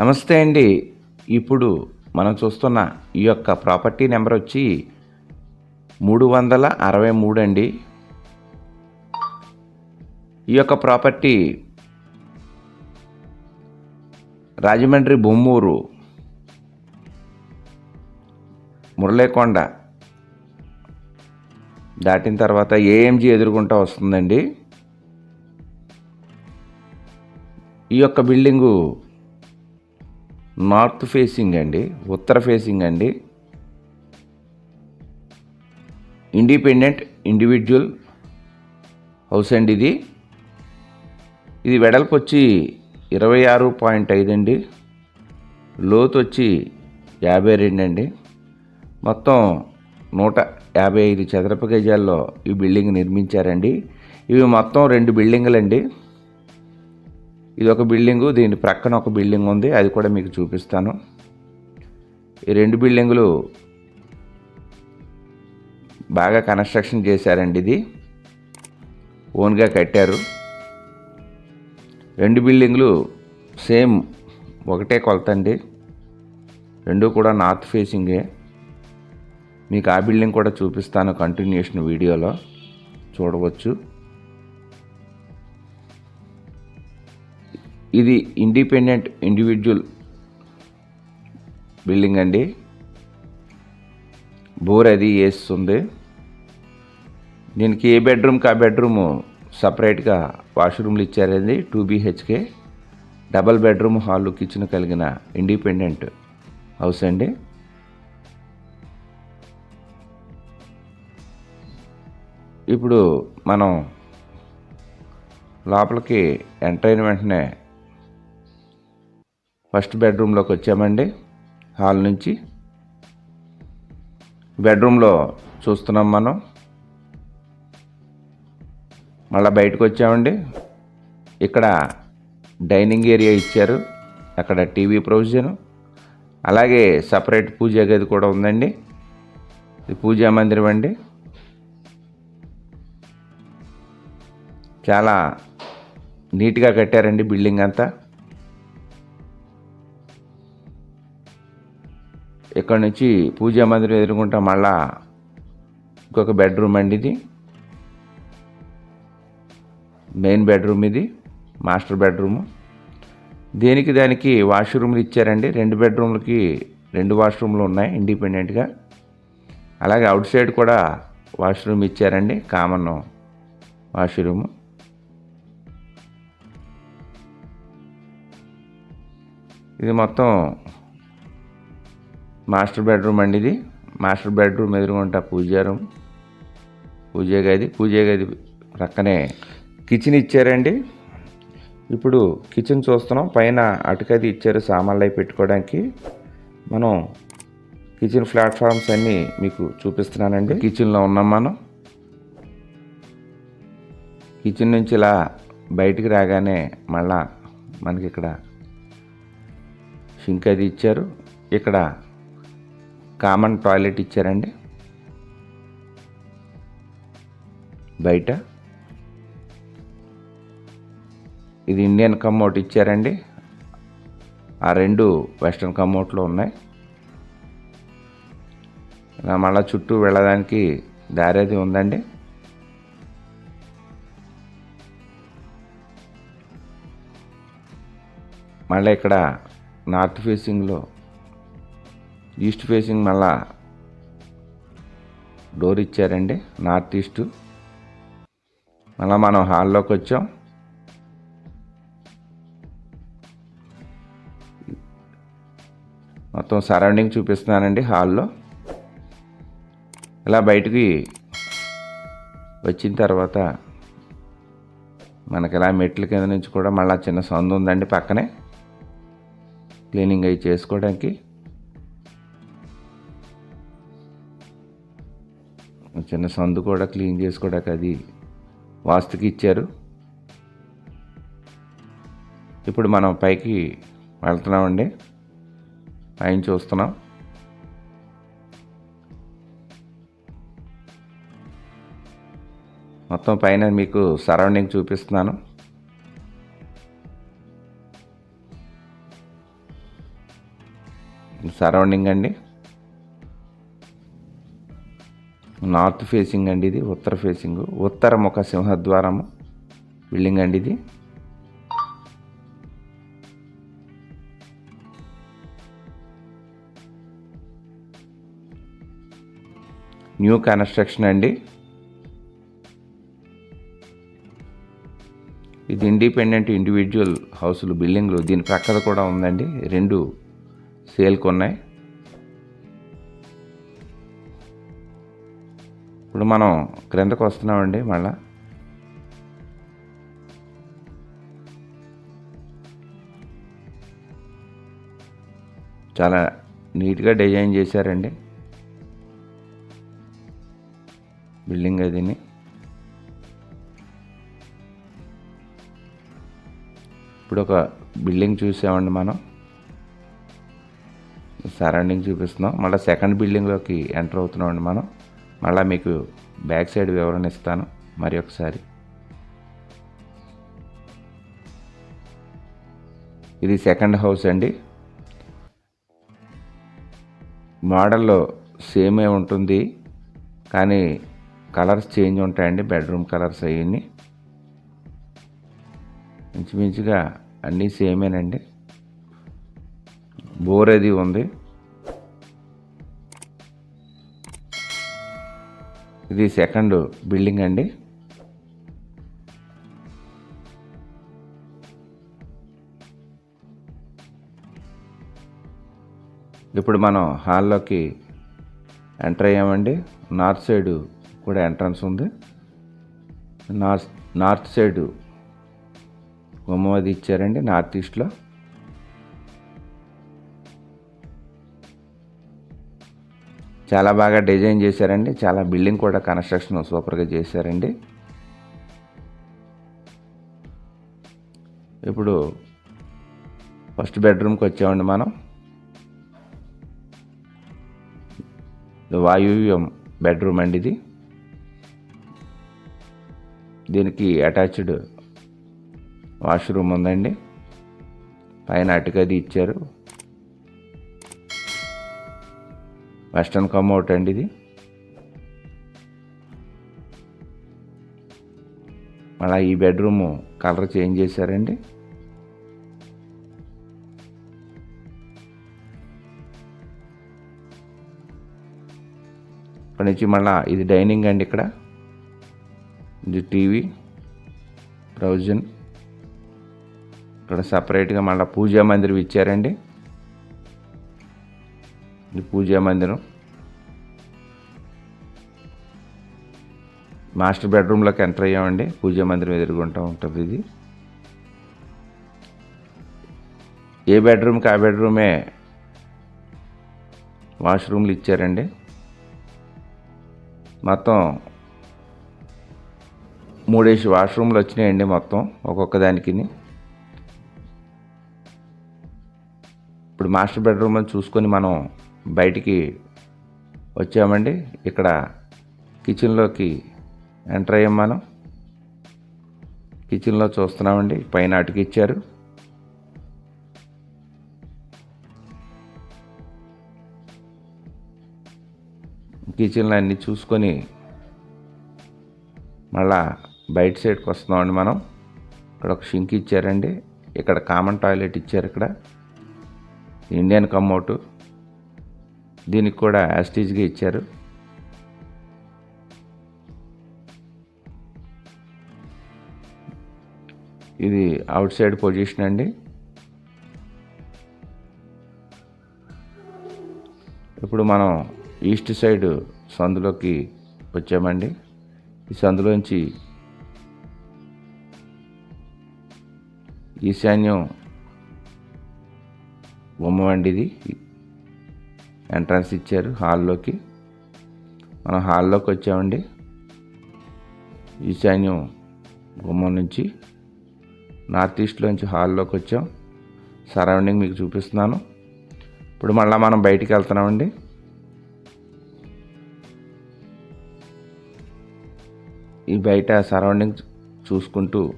నమస్తే అండి. ఇప్పుడు మనం చూస్తున్న ఈ యొక్క ప్రాపర్టీ నెంబర్ వచ్చి మూడు వందల అరవై మూడు అండి. ఈ యొక్క ప్రాపర్టీ రాజమండ్రి బొమ్మూరు మురళీకొండ దాటిన తర్వాత ఏఎంజీ ఎదుర్కొంటా వస్తుందండి. ఈ యొక్క బిల్డింగు నార్త్ ఫేసింగ్ అండి ఉత్తర ఫేసింగ్ అండి. ఇండిపెండెంట్ ఇండివిజువల్ హౌస్ అండి ఇది. ఇది వెడల్పు వచ్చి ఇరవై ఆరు పాయింట్ ఐదు అండి. లోతు వచ్చి యాభై రెండు అండి. మొత్తం నూట యాభై ఐదు చదరపు గజాల్లో ఈ బిల్డింగ్ నిర్మించారండి. ఇవి మొత్తం రెండు బిల్డింగులు అండి ఇది ఒక బిల్డింగు దీని ప్రక్కన ఒక బిల్డింగ్ ఉంది అది కూడా మీకు చూపిస్తాను. ఈ రెండు బిల్డింగులు బాగా కన్స్ట్రక్షన్ చేశారండి ఇది. ఓన్గా కట్టారు. రెండు బిల్డింగులు సేమ్ ఒకటే కొలత అండి. రెండు కూడా నార్త్ ఫేసింగే. మీకు ఆ బిల్డింగ్ కూడా చూపిస్తాను కంటిన్యూషన్ వీడియోలో. చూడవచ్చు. ఇది ఇండిపెండెంట్ ఇండివిజువల్ బిల్డింగ్ అండి. బోర్ అది వేస్తుంది. దీనికి ఏ బెడ్రూమ్కి ఆ బెడ్రూమ్ సపరేట్గా వాష్రూమ్లు ఇచ్చారండి two BHK. Double bedroom hall kitchen కలిగిన ఇండిపెండెంట్ హౌస్ అండి. ఇప్పుడు మనం లోపలికి ఎంటర్ అయిన వెంటనే ఫస్ట్ బెడ్రూమ్లోకి వచ్చామండి. హాల్ నుంచి. బెడ్రూమ్లో చూస్తున్నాం మనం. మళ్ళీ బయటకు వచ్చామండి. ఇక్కడ డైనింగ్ ఏరియా ఇచ్చారు. అక్కడ టీవీ ప్రొవిజన్. అలాగే సపరేట్ పూజా గది కూడా ఉందండి. ఇది పూజా మందిరం అండి. చాలా నీట్గా కట్టారండి బిల్డింగ్ అంతా. ఇక్కడ నుంచి పూజా మందిరం ఎదుర్కొంటా. మళ్ళా ఇంకొక బెడ్రూమ్ అండి ఇది. మెయిన్ బెడ్రూమ్ ఇది మాస్టర్ బెడ్రూమ్. దేనికి దానికి వాష్రూమ్లు ఇచ్చారండి. రెండు బెడ్రూమ్లకి రెండు వాష్రూమ్లు ఉన్నాయి ఇండిపెండెంట్గా. అలాగే అవుట్ సైడ్ కూడా వాష్రూమ్ ఇచ్చారండి కామన్ వాష్రూమ్. ఇది మొత్తం మాస్టర్ బెడ్రూమ్ అండి ఇది. మాస్టర్ బెడ్రూమ్ ఎదురుగుంటా పూజ రూమ్. పూజ గది పూజ గది ప్రక్కనే కిచెన్ ఇచ్చారండి. ఇప్పుడు కిచెన్ చూస్తున్నాం. పైన అటుకది ఇచ్చారు సామాన్లు అవి పెట్టుకోవడానికి. మనం కిచెన్ ప్లాట్ఫామ్స్ అన్నీ మీకు చూపిస్తున్నానండి. కిచెన్లో ఉన్నాం మనం. కిచెన్ నుంచి ఇలా బయటికి రాగానే మళ్ళా మనకి ఇక్కడ షింక్ అది ఇచ్చారు. ఇక్కడ కామన్ టాయిలెట్ ఇచ్చారండి. బయట. ఇది ఇండియన్ కమ్మోట్ ఇచ్చారండి. ఆ రెండు వెస్ట్రన్ కమ్మోట్లో ఉన్నాయి. మళ్ళా చుట్టూ వెళ్ళడానికి దారి అది ఉందండి. మళ్ళీ ఇక్కడ నార్త్ ఫేసింగ్లో ఈస్ట్ ఫేసింగ్ మళ్ళా డోర్ ఇచ్చారండి నార్త్ ఈస్ట్. మళ్ళీ మనం హాల్లోకి వచ్చాం. మొత్తం సరౌండింగ్ చూపిస్తున్నానండి హాల్లో. ఇలా బయటికి వచ్చిన తర్వాత మనకి ఇలా మెట్ల కింద నుంచి కూడా మళ్ళీ చిన్న సందు ఉందండి పక్కనే. క్లీనింగ్ అవి చేసుకోవడానికి. చిన్న సందు కూడా క్లీన్ చేసుకోవడానికి అది వాస్తుకి ఇచ్చారు. ఇప్పుడు మనం పైకి వెళ్తున్నామండి. పైన చూస్తున్నాం. మొత్తం పైన మీకు సరౌండింగ్ చూపిస్తున్నాను. సరౌండింగ్ అండి. నార్త్ ఫేసింగ్ అండి ఇది ఉత్తర ఫేసింగ్. ఉత్తర ముఖ సింహద్వారము బిల్డింగ్ అండి ఇది. న్యూ కన్స్ట్రక్షన్ అండి. ఇది ఇండిపెండెంట్ ఇండివిజువల్ హౌసులు బిల్డింగ్లు. దీని ప్రక్కన కూడా ఉందండి. రెండు సేల్కి ఉన్నాయి ఇప్పుడు మనం క్రిందకు వస్తున్నామండి మళ్ళా. చాలా నీట్గా డిజైన్ చేశారండి. బిల్డింగ్ అదిని ఇప్పుడు ఒక బిల్డింగ్ చూసామండి మనం. సరౌండింగ్ చూపిస్తున్నాం. మళ్ళీ సెకండ్ బిల్డింగ్లోకి ఎంటర్ అవుతున్నామండి మనం. మళ్ళీ మీకు బ్యాక్ సైడ్ వివరణ ఇస్తాను. మరి ఒకసారి. ఇది సెకండ్ హౌస్ అండి. మోడల్లో సేమే ఉంటుంది. కానీ కలర్స్ చేంజ్ ఉంటాయండి. బెడ్రూమ్ కలర్స్ అవన్నీ. ఇంచుమించుగా అన్నీ సేమేనండి. బోర్ అది ఉంది. ఇది సెకండ్ బిల్డింగ్ అండి. ఇప్పుడు మనం హాల్లోకి ఎంటర్ అయ్యామండి. నార్త్ సైడ్ కూడా ఎంట్రన్స్ ఉంది. నార్త్ నార్త్ సైడ్ గుమ్మం అది ఇచ్చారండి నార్త్ ఈస్ట్లో. చాలా బాగా డిజైన్ చేశారండి. చాలా బిల్డింగ్ కూడా కన్స్ట్రక్షన్ సూపర్గా చేశారండి. ఇప్పుడు ఫస్ట్ బెడ్రూమ్కి వచ్చామండి మనం. వాయువ్యం బెడ్రూమ్ అండి ఇది. దీనికి అటాచ్డ్ వాష్రూమ్ ఉందండి. పైన అటుకది ఇచ్చారు. వెస్టర్న్ కమ్అవుట్ అండి ఇది. మళ్ళీ ఈ బెడ్రూమ్ కలర్ చేంజ్ చేశారండి. ఇక్కడ నుంచి మళ్ళీ ఇది డైనింగ్ అండి ఇక్కడ. ఇది టీవీ ప్రొవిజన్ ఇక్కడ సపరేట్గా మళ్ళీ పూజా మందిరం ఇచ్చారండి. ఇది పూజా మందిరం. మాస్టర్ బెడ్రూమ్లోకి ఎంటర్ అయ్యామండి. పూజా మందిరం ఎదుర్కొంటూ ఉంటుంది ఇది. ఏ బెడ్రూమ్కి ఆ బెడ్రూమే వాష్రూమ్లు ఇచ్చారండి. మొత్తం మూడేసి వాష్రూమ్లు వచ్చినాయండి మొత్తం ఒక్కొక్క దానికి ఇప్పుడు మాస్టర్ బెడ్రూమ్ చూసుకొని మనం బయటికి వచ్చామండి. ఇక్కడ కిచెన్లోకి ఎంటర్ అయ్యాం మనం. కిచెన్లో చూస్తున్నామండి. పైన అటుకిచ్చారు కిచెన్లో అన్నీ చూసుకొని మళ్ళా బయట సైడ్కి వస్తున్నామండి మనం. ఇక్కడ ఒక షింక్ ఇచ్చారండి. ఇక్కడ కామన్ టాయిలెట్ ఇచ్చారు ఇక్కడ. ఇండియన్ కమ్అవుట్ దీనికి కూడా యాస్టీజ్గా ఇచ్చారు. ఇది అవుట్ సైడ్ పొజిషన్ అండి. ఇప్పుడు మనం ఈస్ట్ సైడ్ సందులోకి వచ్చామండి. ఈ సందులోంచి ఈశాన్యం బొమ్మ వండిది ఎంట్రన్స్ ఇచ్చారు హాల్లోకి మనం హాల్లోకి వచ్చామండి. ఈశాన్యం గుమ్మం నుంచి నార్త్ ఈస్ట్లోంచి హాల్లోకి వచ్చాం. సరౌండింగ్ మీకు చూపిస్తున్నాను. ఇప్పుడు మళ్ళీ మనం బయటికి వెళ్తున్నామండి. ఈ బయట సరౌండింగ్ చూసుకుంటూ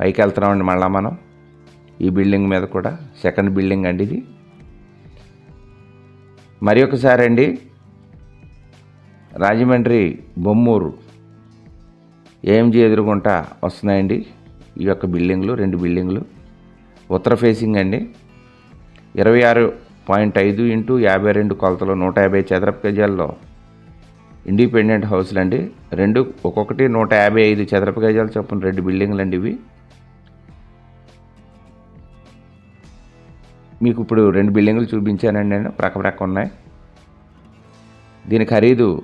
పైకి వెళ్తున్నామండి మళ్ళీ మనం. ఈ బిల్డింగ్ మీద కూడా సెకండ్ బిల్డింగ్ అండి ఇది. మరి ఒకసారి అండి రాజమండ్రి బొమ్మూరు. ఏఎంజీ ఎదురుగుంట వస్తున్నాయండి. ఈ యొక్క బిల్డింగ్లు రెండు బిల్డింగ్లు. ఉత్తర ఫేసింగ్ అండి. ఇరవై ఆరు పాయింట్ ఐదు ఇంటూ యాభై రెండు కొలతలు నూట యాభై చదరపు గజాల్లో ఇండిపెండెంట్ హౌస్లు అండి రెండు ఒక్కొక్కటి నూట యాభై ఐదు చదరపు గజాలు చొప్పున రెండు బిల్డింగ్లు అండి ఇవి. మీకు ఇప్పుడు రెండు బిల్డింగులు చూపించానండి నేను ప్రక్క ప్రక్క ఉన్నాయి. దీని ఖరీదు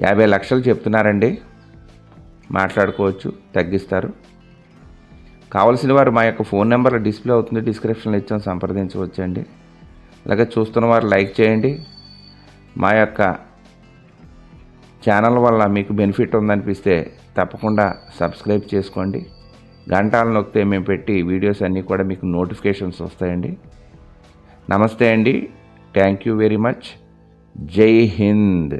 యాభై లక్షలు చెప్తున్నారండి. మాట్లాడుకోవచ్చు తగ్గిస్తారు. కావలసిన వారు మా యొక్క ఫోన్ నెంబర్ డిస్ప్లే అవుతుంది డిస్క్రిప్షన్లో ఇచ్చాం సంప్రదించవచ్చండి. అలాగే చూస్తున్న వారు లైక్ చేయండి. మా యొక్క ఛానల్ వల్ల మీకు బెనిఫిట్ ఉందనిపిస్తే తప్పకుండా సబ్స్క్రైబ్ చేసుకోండి. గంటలు నొక్కితే మేము పెట్టి వీడియోస్ అన్నీ కూడా మీకు నోటిఫికేషన్స్ వస్తాయండి. నమస్తే అండి. థ్యాంక్ యూ వెరీ మచ్ జై హింద్